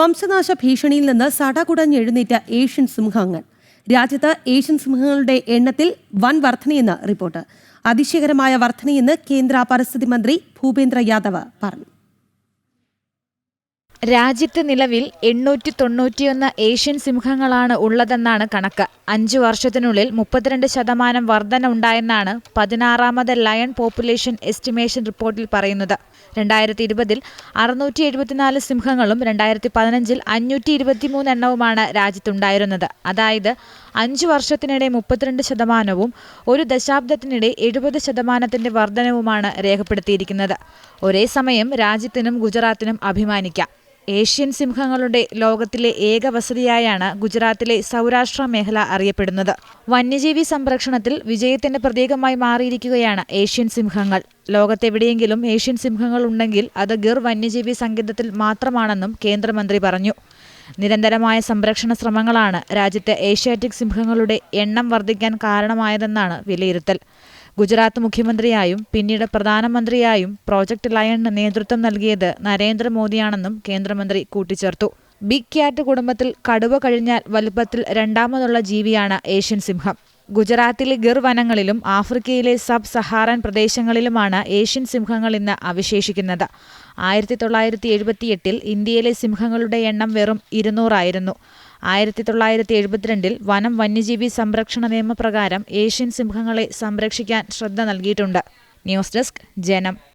വംശനാശ ഭീഷണിയിൽ നിന്ന് സടകുടഞ്ഞെഴുന്നേറ്റ ഏഷ്യൻ സിംഹങ്ങൾ രാജ്യത്ത് ഏഷ്യൻ സിംഹങ്ങളുടെ എണ്ണത്തിൽ വൻ വർധനയെന്ന് റിപ്പോർട്ട്. അതിശയകരമായ വർധനയെന്ന് കേന്ദ്ര പരിസ്ഥിതി മന്ത്രി ഭൂപേന്ദ്ര യാദവ് പറഞ്ഞു. രാജ്യത്ത് നിലവിൽ എണ്ണൂറ്റി തൊണ്ണൂറ്റിയൊന്ന് ഏഷ്യൻ സിംഹങ്ങളാണ് ഉള്ളതെന്നാണ് കണക്ക്. അഞ്ചു വർഷത്തിനുള്ളിൽ മുപ്പത്തിരണ്ട് ശതമാനം വർധന ഉണ്ടായെന്നാണ് പതിനാറാമത് ലയൺ പോപ്പുലേഷൻ എസ്റ്റിമേഷൻ റിപ്പോർട്ടിൽ പറയുന്നത്. രണ്ടായിരത്തി ഇരുപതിൽ അറുന്നൂറ്റി എഴുപത്തിനാല് സിംഹങ്ങളും രണ്ടായിരത്തി പതിനഞ്ചിൽ അഞ്ഞൂറ്റി ഇരുപത്തിമൂന്ന് എണ്ണവുമാണ് രാജ്യത്തുണ്ടായിരുന്നത്. അതായത് അഞ്ചു വർഷത്തിനിടെ മുപ്പത്തിരണ്ട് ശതമാനവും ഒരു ദശാബ്ദത്തിനിടെ എഴുപത് ശതമാനത്തിന്റെ വർധനവുമാണ് രേഖപ്പെടുത്തിയിരിക്കുന്നത്. ഒരേ സമയം രാജ്യത്തിനും ഗുജറാത്തിനും അഭിമാനിക്കാം. ഏഷ്യൻ സിംഹങ്ങളുടെ ലോകത്തിലെ ഏക വസതിയായാണ് ഗുജറാത്തിലെ സൗരാഷ്ട്ര മേഖല അറിയപ്പെടുന്നത്. വന്യജീവി സംരക്ഷണത്തിൽ വിജയത്തിന്റെ പ്രതീകമായി മാറിയിരിക്കുകയാണ് ഏഷ്യൻ സിംഹങ്ങൾ. ലോകത്തെവിടെയെങ്കിലും ഏഷ്യൻ സിംഹങ്ങൾ ഉണ്ടെങ്കിൽ അത് ഗിർ വന്യജീവി സങ്കേതത്തിൽ മാത്രമാണെന്നും കേന്ദ്രമന്ത്രി പറഞ്ഞു. നിരന്തരമായ സംരക്ഷണ ശ്രമങ്ങളാണ് രാജ്യത്തെ ഏഷ്യാറ്റിക് സിംഹങ്ങളുടെ എണ്ണം വർദ്ധിക്കാൻ കാരണമായതെന്നാണ് വിലയിരുത്തൽ. ഗുജറാത്ത് മുഖ്യമന്ത്രിയായും പിന്നീട് പ്രധാനമന്ത്രിയായും പ്രോജക്ട് ലയണിന് നേതൃത്വം നൽകിയത് നരേന്ദ്രമോദിയാണെന്നും കേന്ദ്രമന്ത്രി കൂട്ടിച്ചേർത്തു. ബിഗ് ക്യാറ്റ് കുടുംബത്തിൽ കടുവ കഴിഞ്ഞാൽ വലുപ്പത്തിൽ രണ്ടാമതുള്ള ജീവിയാണ് ഏഷ്യൻ സിംഹം. ഗുജറാത്തിലെ ഗിർ വനങ്ങളിലും ആഫ്രിക്കയിലെ സബ് സഹാറൻ പ്രദേശങ്ങളിലുമാണ് ഏഷ്യൻ സിംഹങ്ങൾ ഇന്ന് അവശേഷിക്കുന്നത്. ആയിരത്തി തൊള്ളായിരത്തി എഴുപത്തിയെട്ടിൽ ഇന്ത്യയിലെ സിംഹങ്ങളുടെ എണ്ണം വെറും ഇരുന്നൂറായിരുന്നു. ആയിരത്തി തൊള്ളായിരത്തി എഴുപത്തിരണ്ടിൽ വനം വന്യജീവി സംരക്ഷണ നിയമപ്രകാരം ഏഷ്യൻ സിംഹങ്ങളെ സംരക്ഷിക്കാൻ ശ്രദ്ധ നൽകിയിട്ടുണ്ട്. ന്യൂസ് ഡെസ്ക് ജനം.